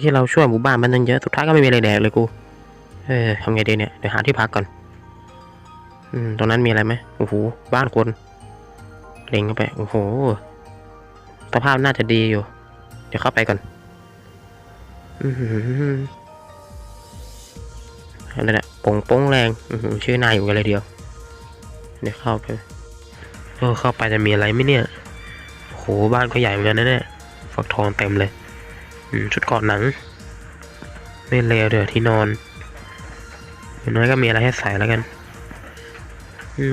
ที่เราช่วยหมู่บ้านมันตั้งเยอะ สุดท้ายก็ไม่มีอะไรแดกเลยกู เออทำไงดีเนี่ย เดี๋ยวหาที่พักก่อน อืม ตรงนั้นมีอะไรไหมโอ้โห บ้านคน เล็งเข้าไป โอ้โห สภาพน่าจะดีอยู่ เดี๋ยวเข้าไปก่อน อือหือะไรเนี่ยปงป้งแรง อือหือชื่อนายอยู่กันเลยเดียว เดี๋ยวเข้าไปเออเข้าไปจะมีอะไรไหมเนี่ยโห บ้านก็ใหญ่เหมือนกันนะเนี่ย ฝักทองเต็มเลย ชุดเกาะหนังไม่เลวเดี๋ยวที่นอนอย่างน้อยก็มีอะไรให้ใส่แล้วกัน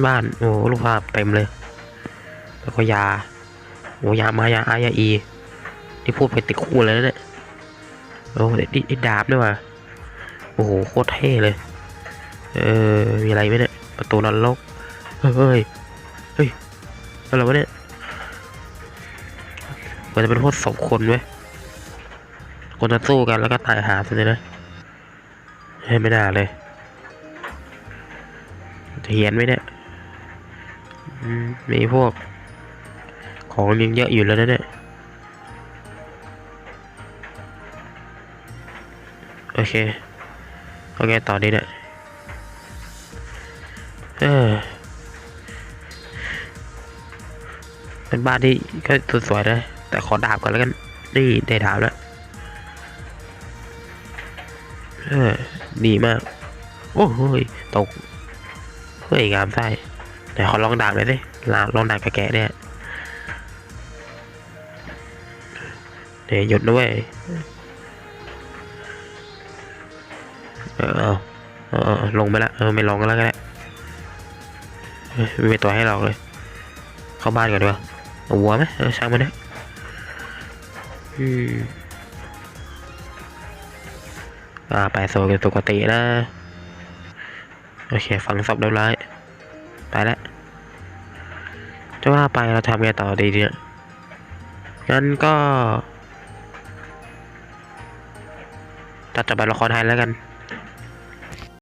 บ้านโอ้รูปภาพเต็มเลย แล้วก็ยาโอ้ยามายาอายาอีที่พูดไปติดคู่เลยนะเนี่ยโอ้ไอ้ไอ้ดาบด้วยว่ะโอ้โหโคตรเท่เลย เออมีอะไรไหมเนี่ยประตูนรกเฮ้ยเฮ้ยอะไรวะเนี่ยมันจะเป็นพวกสองคนไหม คนจะสู้กันแล้วก็ตายหาซะเลยเฮ้ยไม่น่าเลยจะเหียนไหมเนี่ยมีพวก ของยังเยอะอยู่แล้วนะเนี่ย โอเคโอเคต่อดีเนี่ยเออเป็นบ้านที่ก็สวยๆนะแต่ขอดาบก่อนแล้วกัน นี่ได้ดาบแล้ว ดีมาก โอ้โหยตกเฮ้ยงามไส้เดี๋ยวขอลองดาบเลยสิลาลองดาบกระแกะเนี่ยเดี๋ยวหยุดนะเว้ยเออเออลงไปละเออไม่ลงก็แล้วก็ได้เฮ้ยไม่มีตัวให้เราเลย เข้าบ้านก่อนดีกว่าเอาวัวไหมเออช่างมันนะอืม อ่าไปโซกันปกตินะ โอเค ฝังศพเรียบร้อย ไปแล้วจะว่าไปเราทำไงต่อดีเนี่ยงั้นก็ ตัดจบใบละครไทยแล้วกัน